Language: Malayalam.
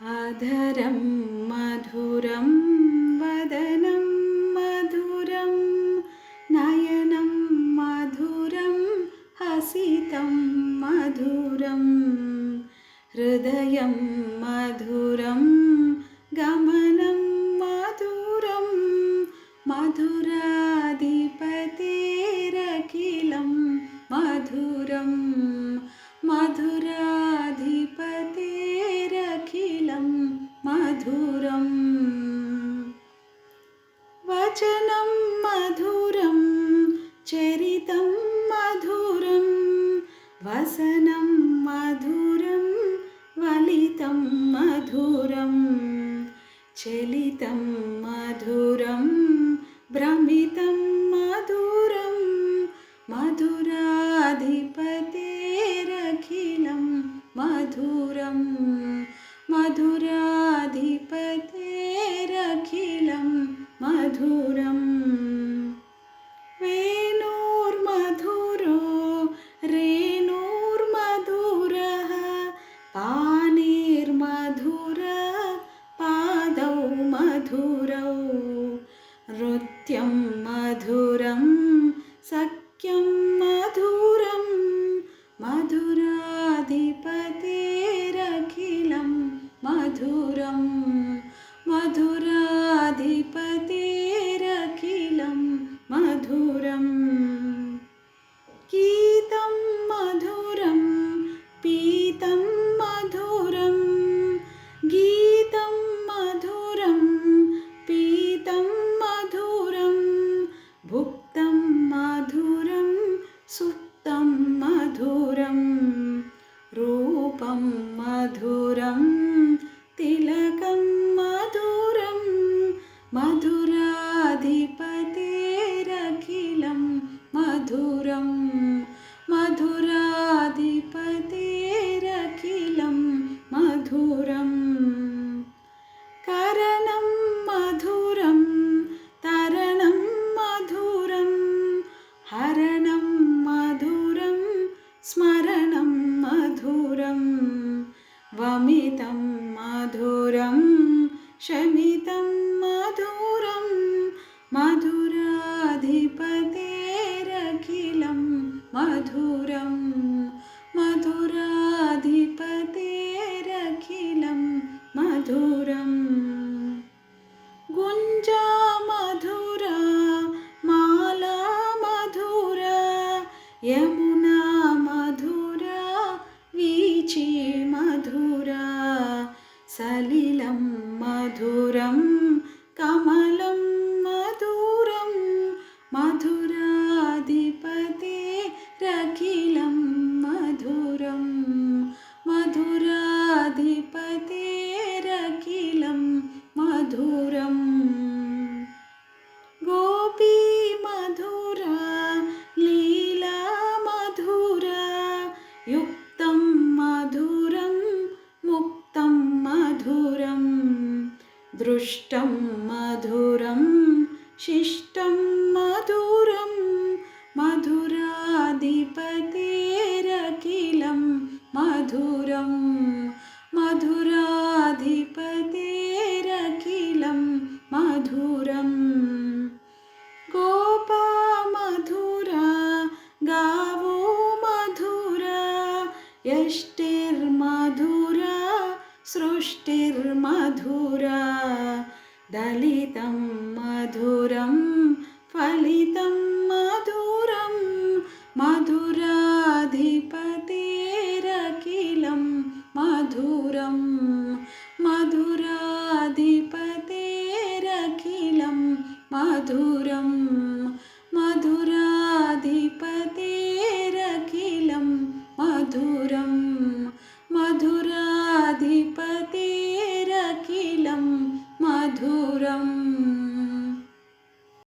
आधरं मधुरं वदनं मधुरं नयनं मधुरं हसितं मधुरं हृदयं मधुरं गम वचनं मधुरं चरितं मधुरं वसनं मधुरं वलितं मधुरं चलितं मधुरं भ्रमितं मधुरं मधुराधिपतेरखिलं मधुरं मधुराधिपते मधुरम्। वेणोर्मधुरो रेणोर्मधुरः पानेर्मधुर पादौ मधुरौ। नृत्यं मधुरं सख्यं मधुरं मधुराधिपतेरखिलं मधुरम्। सुप्तं मधुरं रूपं मधुरम् സ്മരണം മധുരം വമിതം മധുരം ശമിതം മധുരം മധുരാധിപതേരഖിലം മധുരം മധുരാധിപതേരഖിലം മധുരം ഗുഞ്ചാ മധുര മാലാ മധുര യമുനാ लं मधुरं कमलं मधुरं मधुराधिपते ദൃഷ്ടം മധുരം ശിഷ്ടം മധുരം മധുരാധിപതിരഖിലം മധുരം മധുരാധിപതിരഖിലം മധുരം ഗോപാ മധുര ഗാവോ മധുര യഷ്ടിർമധുര സൃഷ്ടിർമധുര ദലിതം മധുരം ഫലിതം മധുരം മധുരാധിപതിരഖിലം മധുരം മധുരാധിപതിരഖിലം മധുരം മധുരാധിപതിരഖിലം മധുരം. मधुरम्